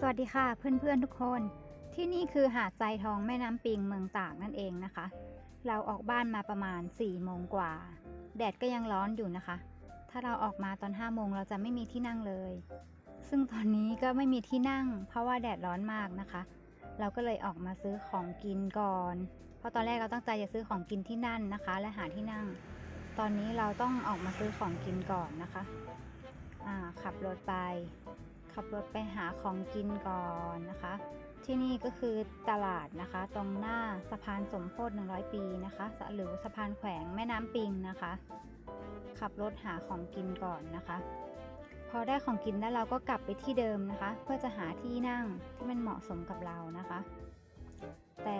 สวัสดีค่ะเพื่อนๆทุกคน ที่นี่คือหาดทรายทองแม่น้ำปิงเมืองตากนั่นเองนะคะ เราออกบ้านมาประมาณ4ี่โมงกว่า แดดก็ยังร้อนอยู่นะคะ ถ้าเราออกมาตอน5้าโมงเราจะไม่มีที่นั่งเลย ซึ่งตอนนี้ก็ไม่มีที่นั่ง เพราะว่าแดดร้อนมากนะคะ เราก็เลยออกมาซื้อของกินก่อน เพราะตอนแรกเราตั้งใจจะซื้อของกินที่นั่นนะคะ และหาที่นั่ง ตอนนี้เราต้องออกมาซื้อของกินก่อนนะคะ อ่าขับรถไป ขับรถไปหาของกินก่อนนะคะ ที่นี่ก็คือตลาดนะคะ ตรงหน้าสะพานสมโพธิ100 ปีนะคะหรือสะพานแขวงแม่น้ำปิงนะคะ ขับรถหาของกินก่อนนะคะ พอได้ของกินแล้วเราก็กลับไปที่เดิมนะคะ เพื่อจะหาที่นั่งที่มันเหมาะสมกับเรานะคะ แต่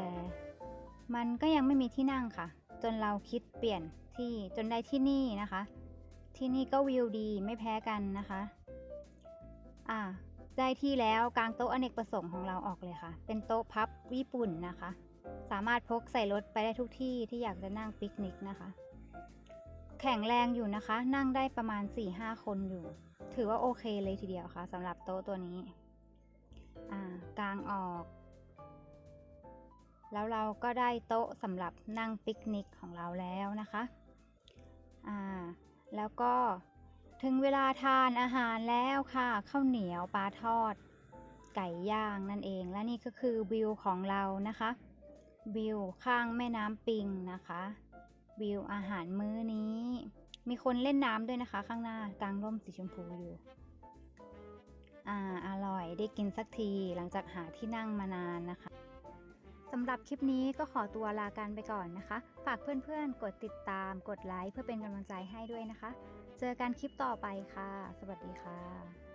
มันก็ยังไม่มีที่นั่งค่ะ จนเราคิดเปลี่ยนที่จนได้ที่นี่นะคะ ที่นี่ก็วิวดีไม่แพ้กันนะคะ อ่าได้ที่แล้วกางโต๊ะอเนกประสงค์ของเราออกเลยค่ะ เป็นโต๊ะพับญี่ปุ่นนะคะ สามารถพกใส่รถไปได้ทุกที่ที่อยากจะนั่งปิกนิกนะคะ แข็งแรงอยู่นะคะ นั่งได้ประมาณ 4-5 คนอยู่ ถือว่าโอเคเลยทีเดียวค่ะสำหรับโต๊ะตัวนี้ อ่ากางออก แล้วเราก็ได้โต๊ะสำหรับนั่งปิกนิกของเราแล้วนะคะ อ่า แล้วก็ ถึงเวลาทานอาหารแล้วค่ะข้าวเหนียวปลาทอด ไก่ย่างนั่นเองและนี่ก็คือวิวของเรานะคะวิวข้างแม่น้ำปิงนะคะวิวอาหารมื้อนี้ มีคนเล่นน้ำด้วยนะคะ ข้างหน้ากลางร่มสีชมพูอยู่อ่าอร่อยได้กินสักทีหลังจากหาที่นั่งมานานนะคะ สำหรับคลิปนี้ก็ขอตัวลากันไปก่อนนะคะ ฝากเพื่อนๆ กดติดตาม กดไลค์เพื่อเป็นกำลังใจให้ด้วยนะคะ เจอกันคลิปต่อไปค่ะ สวัสดีค่ะ